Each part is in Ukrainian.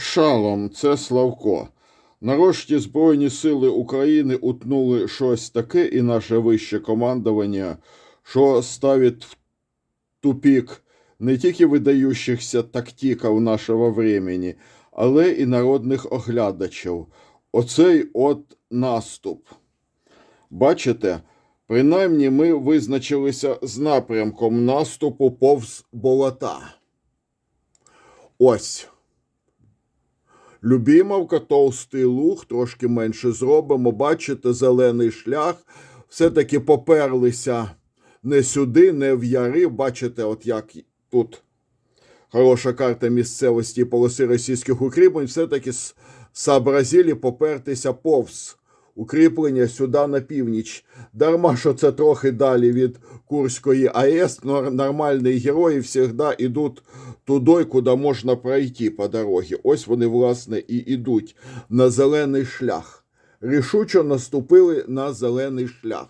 Шалом, це Славко. Нарешті Збройні сили України утнули щось таке і наше вище командування, що ставить в тупік не тільки видаючихся тактиків нашого времени, але і народних оглядачів. Оцей от наступ. Бачите, принаймні ми визначилися з напрямком наступу повз болота. Ось. Любімовка, товстий луг, трошки менше зробимо. Бачите, зелений шлях. Все-таки поперлися не сюди, не в яри. Бачите, от як тут хороша карта місцевості полоси російських укріплень. Все-таки з Сабразілі попертися повз укріплення сюди на північ. Дарма, що це трохи далі від Курської АЕС, но нормальні герої завжди йдуть туди, куди можна пройти по дорозі. Ось вони, власне, і йдуть на зелений шлях. Рішуче наступили на зелений шлях.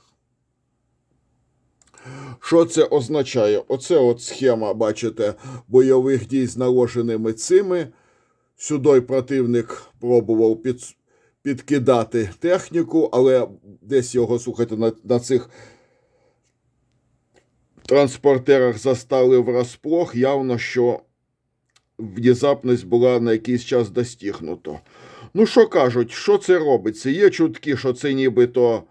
Що це означає? Оце от схема, бачите, бойових дій з наложеними цими. Сюди противник пробував під, підкидати техніку, але десь його, слухайте, на, на цих транспортерах застали врасплох. Явно, що внезапність була на якийсь час достигнута. Ну, що кажуть, що це робиться? Є чутки, що це нібито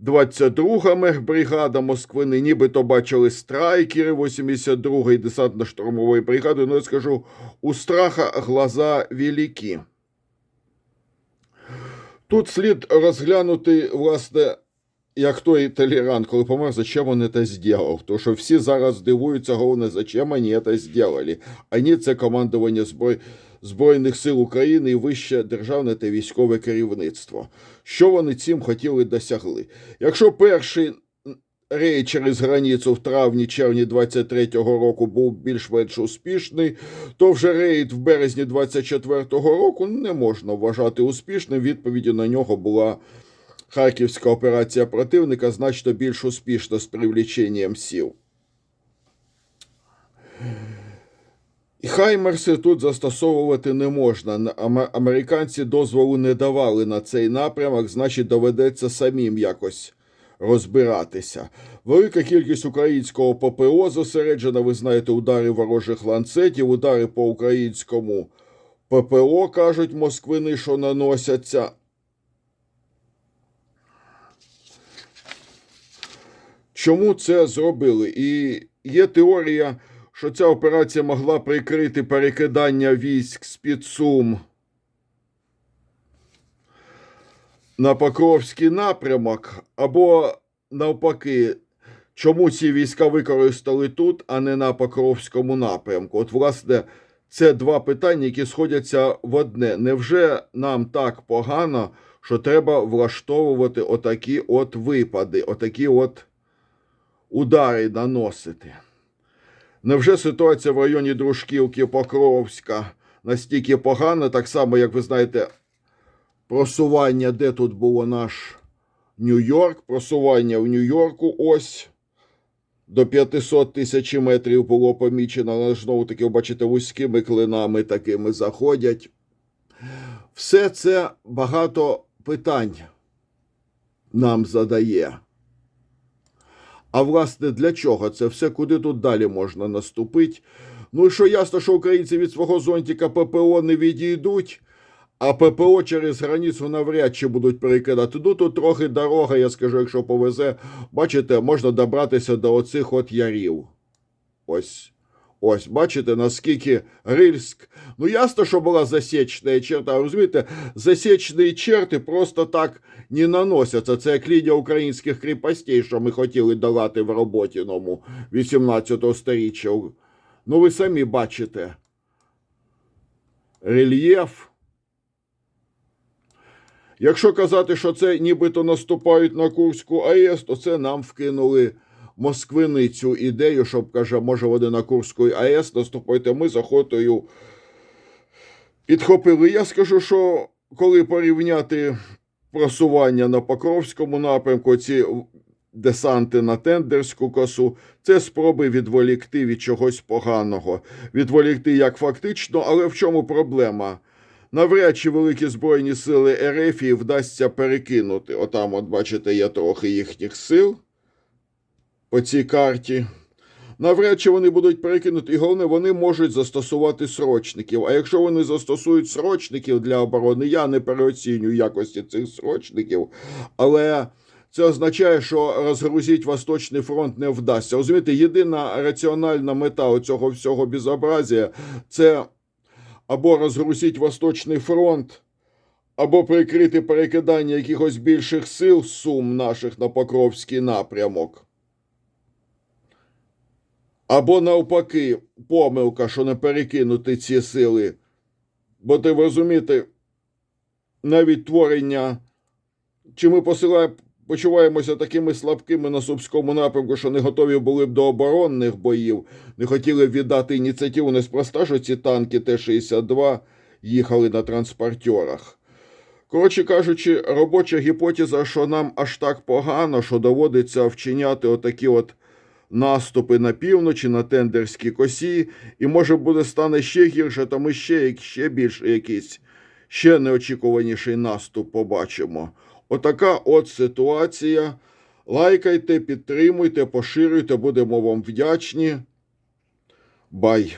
22-га мехбригада Москвини, нібито бачили страйкери 82-ї десантно-штурмової бригади. Ну, я скажу, у страха глаза великі. Тут слід розглянути, власне, як той Толеран, коли помер, зачем він це зробив. Тому що всі зараз дивуються, головне, зачем вони це зробили. Ані це командування зброй... Збройних сил України і вище державне та військове керівництво. Що вони цим хотіли досягли? Якщо перший рейд через границю в травні-червні 23-го року був більш-менш успішний, то вже рейд в березні 24-го року не можна вважати успішним. Відповіді на нього була Харківська операція противника значно більш успішна з привліченням сил. І Хаймерси тут застосовувати не можна. Американці дозволу не давали на цей напрямок, значить, доведеться самим якось розбиратися. Велика кількість українського ППО зосереджена, ви знаєте, удари ворожих ланцетів, удари по українському ППО, кажуть москвини, що наносяться. Чому це зробили? І є теорія, що ця операція могла прикрити перекидання військ з-під Сум на Покровський напрямок, або навпаки, чому ці війська використали тут, а не на Покровському напрямку? От, власне, це два питання, які сходяться в одне. Невже нам так погано, що треба влаштовувати отакі от випади, отакі от удари наносити? Невже ситуація в районі Дружківки Покровська настільки погана, так само, як ви знаєте, просування, де тут було наш Нью-Йорк, просування в Нью-Йорку ось до 500 тисяч метрів було помічено, але знову таки, бачите, вузькими клинами такими заходять. Все це багато питань нам задає. А власне, для чого це все? Куди тут далі можна наступити? Ну, і що ясно, що українці від свого зонтика ППО не відійдуть, а ППО через границю навряд чи будуть перекидати. Ну, тут трохи дорога, я скажу, якщо повезе, бачите, можна добратися до оцих от ярів. Ось. Ось, бачите, наскільки Рильськ. Ну, ясно, що була засічна черта. Розумієте, засічні черти просто так не наносяться. Це як лінія українських кріпостей, що ми хотіли долати в Роботіному 18 сторіччя. Ну, ви самі бачите. Рельєф. Якщо казати, що це нібито наступають на Курську АЕС, то це нам вкинули Москвини цю ідею, щоб каже, може вони на Курську АЕС наступайте. Ми з охотою підхопили. Я скажу, що коли порівняти просування на Покровському напрямку, ці десанти на тендерську косу, це спроби відволікти від чогось поганого. Відволікти як фактично, але в чому проблема? Навряд чи великі збройні сили РФ вдасться перекинути. Отам, от бачите, є трохи їхніх сил по цій карті. Навряд чи вони будуть перекинути, і головне, вони можуть застосувати срочників. А якщо вони застосують срочників для оборони, я не переоцінюю якості цих срочників, але це означає, що розгрузити Восточний фронт не вдасться. Розумієте, єдина раціональна мета цього всього безобразія це або розгрузити Восточний фронт, або прикрити перекидання якихось більших сил сум наших на Покровський напрямок. Або навпаки, помилка, що не перекинути ці сили. Бо ти розумієте, навіть творення, чи ми посилаємо, почуваємося такими слабкими на Сумському напрямку, що не готові були б до оборонних боїв, не хотіли б віддати ініціативу неспроста, що ці танки Т-62 їхали на транспортерах. Коротше кажучи, робоча гіпотеза, що нам аж так погано, що доводиться вчиняти отакі от наступи на півночі, на тендерській косі, і може буде стане ще гірше, то ми ще, ще більше якийсь, ще неочікуваніший наступ побачимо. Отака от ситуація. Лайкайте, підтримуйте, поширюйте, будемо вам вдячні. Бай!